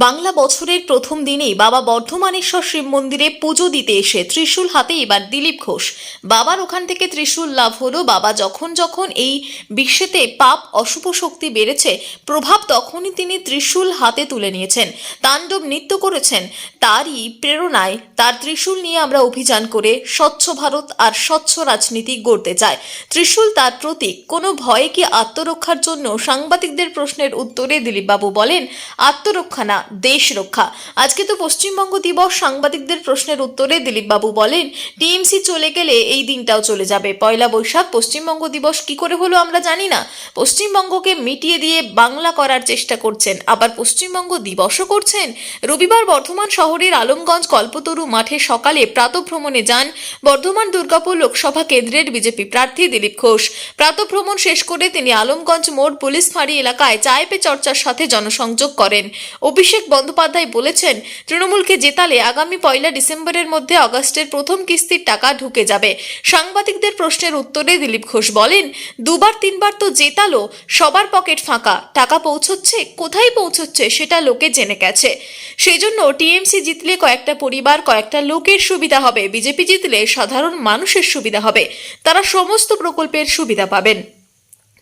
বাংলা বছরের প্রথম দিনেই বাবা বর্ধমানেশ্বর শিব মন্দিরে পুজো দিতে এসে ত্রিশূল হাতে এবার দিলীপ ঘোষ। বাবার ওখান থেকে ত্রিশূল লাভ হলো, বাবা যখন যখন এই বিশ্বেতে পাপ, অশুভ শক্তি বেড়েছে, প্রভাব তখনই তিনি ত্রিশূল হাতে তুলে নিয়েছেন। তাণ্ডব নৃত্য করেছেন, তারই প্রেরণায় তার ত্রিশূল নিয়ে আমরা অভিযান করে স্বচ্ছ ভারত আর স্বচ্ছ রাজনীতি গড়তে চাই। ত্রিশূল তার প্রতীক। কোনো ভয়ে কি আত্মরক্ষার জন্য সাংবাদিকদের প্রশ্নের উত্তরে দিলীপবাবু বলেন, আত্মরক্ষা না দেশ রক্ষা। আজকে তো পশ্চিমবঙ্গ দিবস, সাংবাদিকদের প্রশ্নের উত্তরে দিলীপবাবু বলেন, টিএমসি চলে গেলে এই দিনটাও চলে যাবে। পয়লা বৈশাখ, পশ্চিমবঙ্গ দিবস কি করে হলো আমরা জানি না। পশ্চিমবঙ্গকে মিটিয়ে দিয়ে বাংলা করার চেষ্টা করছেন। আবার পশ্চিমবঙ্গ দিবসও করছেন। রবিবার বর্ধমান শহরের আলমগঞ্জ কল্পতরু মাঠে সকালে প্রাতভ্রমণে যান বর্ধমান দুর্গাপুর লোকসভা কেন্দ্রের বিজেপি প্রার্থী দিলীপ ঘোষ। প্রাতভ্রমণ শেষ করে তিনি আলমগঞ্জ মোড় পুলিশ ফাঁড়ি এলাকায় চায় পে চর্চার সাথে জনসংযোগ করেন। অভিষেক বন্দ্যোপাধ্যায় বলেছেন, তৃণমূলকে জেতালে আগামী পয়লা ডিসেম্বরের মধ্যে অগস্টের প্রথম কিস্তির টাকা ঢুকে যাবে। সাংবাদিকদের প্রশ্নের উত্তরে দিলীপ ঘোষ বলেন, দুবার তিনবার তো জেতালো, সবার পকেট ফাঁকা। টাকা পৌঁছচ্ছে? কোথায় পৌঁছচ্ছে সেটা লোকে জেনে গেছে। সেই জন্য টিএমসি জিতলে কয়েকটা পরিবার, কয়েকটা লোকের সুবিধা হবে। বিজেপি জিতলে সাধারণ মানুষের সুবিধা হবে। তারা সমস্ত প্রকল্পের সুবিধা পাবেন।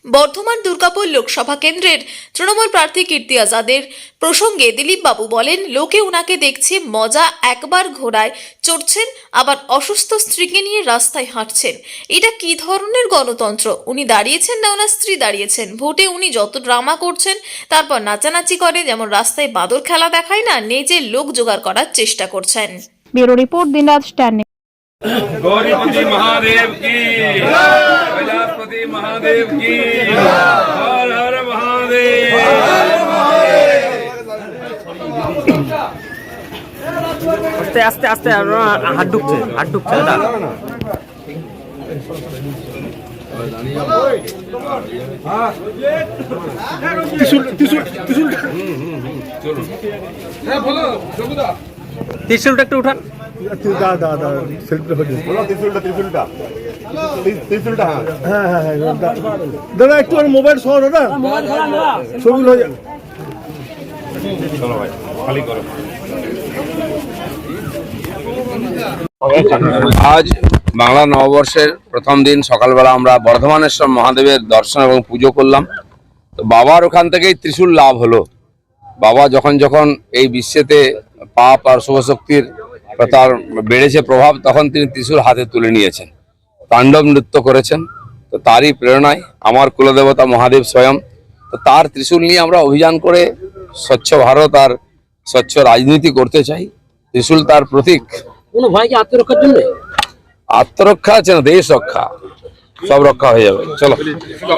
বর্ধমান দুর্গাপুর লোকসভা কেন্দ্রের তৃণমূল প্রার্থী কীর্তি আজাদের প্রসঙ্গে দিলীপবাবু বলেন লোকে ওনাকে দেখছে মজা একবার ঘোড়ায় চড়ছেন আবার অসুস্থ স্ত্রীকে নিয়ে রাস্তায় হাঁটছেন। এটা কি ধরনের গণতন্ত্র? উনি দাঁড়িয়েছেন না ওনার স্ত্রী দাঁড়িয়েছেন। ভোটে উনি যত ড্রামা করছেন তারপর নাচানাচি করে যেমন রাস্তায় বাদর খেলা দেখায় না নেচে লোক জোগাড় করার চেষ্টা করছেন। ব্যুরো রিপোর্ট গৌরী মহাদেব কি? महादेव की हर हर महादेव আস্তে আস্তে আস্তে আর হাত ঢুকছে হাত ঢুকছে দাদা ত্রিশুলটা একটু উঠান দা দা দা সেলফিটা হয়ে বলো ত্রিশুলটা ত্রিশুলটা ত্রি- ত্রিশুলটা দাদা, একটু মোবাইল দাদা। ছবি আজ বাংলা নববর্ষের প্রথম দিন, সকালবেলা আমরা বর্ধমানেশ্বর মহাদেবের দর্শন এবং পুজো করলাম। তো বাবার ওখান থেকেই ত্রিশূল লাভ হলো। বাবা যখন যখন এই বিশ্বেতে পাপ আর শুভশক্তির তার বেড়েছে প্রভাব, তখন তিনি ত্রিশূল হাতে তুলে নিয়েছেন। তাণ্ডব নৃত্য করেছেন তো তারই প্রেরণায় আমার কুলদেবতা মহাদেব স্বয়ং তো তার ত্রিশূল নিয়ে আমরা অভিযান করে স্বচ্ছ ভারত আর স্বচ্ছ রাজনীতি করতে চাই। ত্রিশূল তার প্রতীক। কোনো ভাইকে কি আত্মরক্ষার জন্য? আত্মরক্ষা আছে না দেশ রক্ষা। সব রক্ষা হয়ে যাবে। চলো।